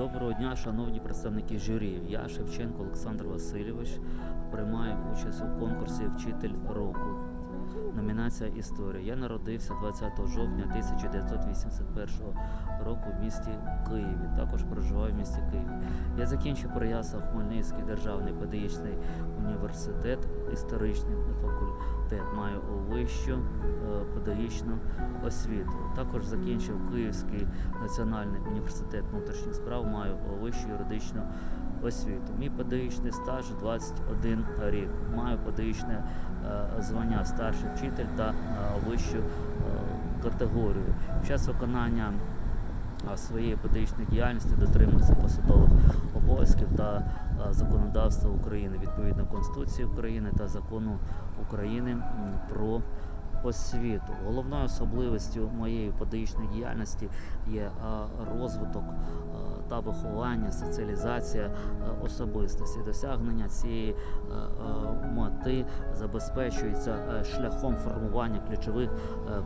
Доброго дня, шановні представники журі. Я Шевченко Олександр Васильович приймаю участь у конкурсі Вчитель року. Номінація Історія. Я народився 20 жовтня 1981 року в місті Києві. Також проживаю в місті Києві. Я закінчив Переяслав Хмельницький державний педагогічний університет, історичний факультет. Маю вищу е, педагогічну освіту. Також закінчив Київський національний університет внутрішніх справ. Маю вищу юридичну освіту. Мій педагогічний стаж 21 рік. Маю педагогічне е, звання старший вчитель та е, вищу категорію. Під час виконання своєї педагогічної діяльності дотримується посадових обов'язків та законодавства України відповідно Конституції України та закону України про освіту. Головною особливістю моєї педагогічної діяльності є розвиток та виховання, соціалізація особистості. Досягнення цієї мети забезпечується шляхом формування ключових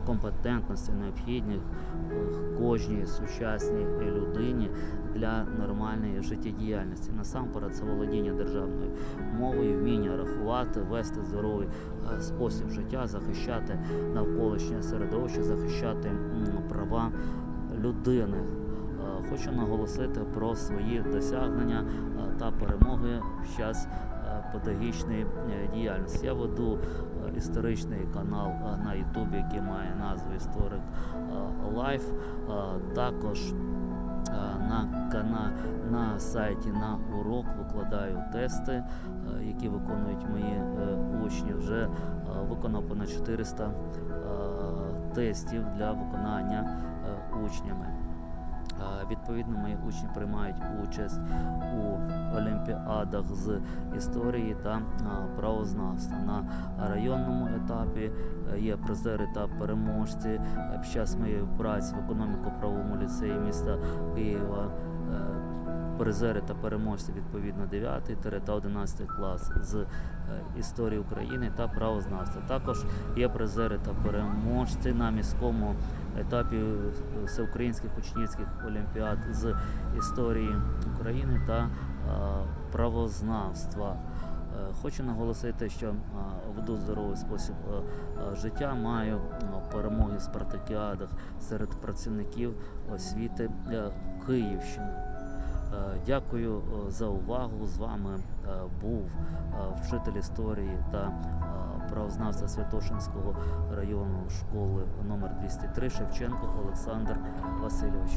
компетентностей, необхідних кожній сучасній людині для нормальної життєдіяльності. Насамперед, це володіння державною мовою, вміння рахувати, вести здоровий спосіб життя, захищати навколишнє середовище, захищати права людини. Е, Хочу наголосити про свої досягнення е, та перемоги під час е, педагогічної діяльності. Я веду історичний канал на Ютубі, який має назву Історик Лайф. Також на кана на сайті на урок викладаю тести, які виконують мої учні. Вже виконав понад 400 е, тестів для виконання е, учнями. Відповідно, мої учні приймають участь у олімпіадах з історії та правознавства. На районному етапі е, є призери та переможці Е, під час моєї праці в економіко-правовому ліцеї міста Києва. е, Призери та переможці відповідно 9 та 11 клас з історії України та правознавства. Також є призери та переможці на міському етапі всеукраїнських учнівських олімпіад з історії України та правознавства. Е, Хочу наголосити, що веду здоровий спосіб е, е, життя, маю е, перемоги в спартакіадах серед працівників освіти Київщини. Е, Дякую е, за увагу. З вами е, був вчитель історії та правознавця Святошинського району школи номер 203 Шевченко Олександр Васильович.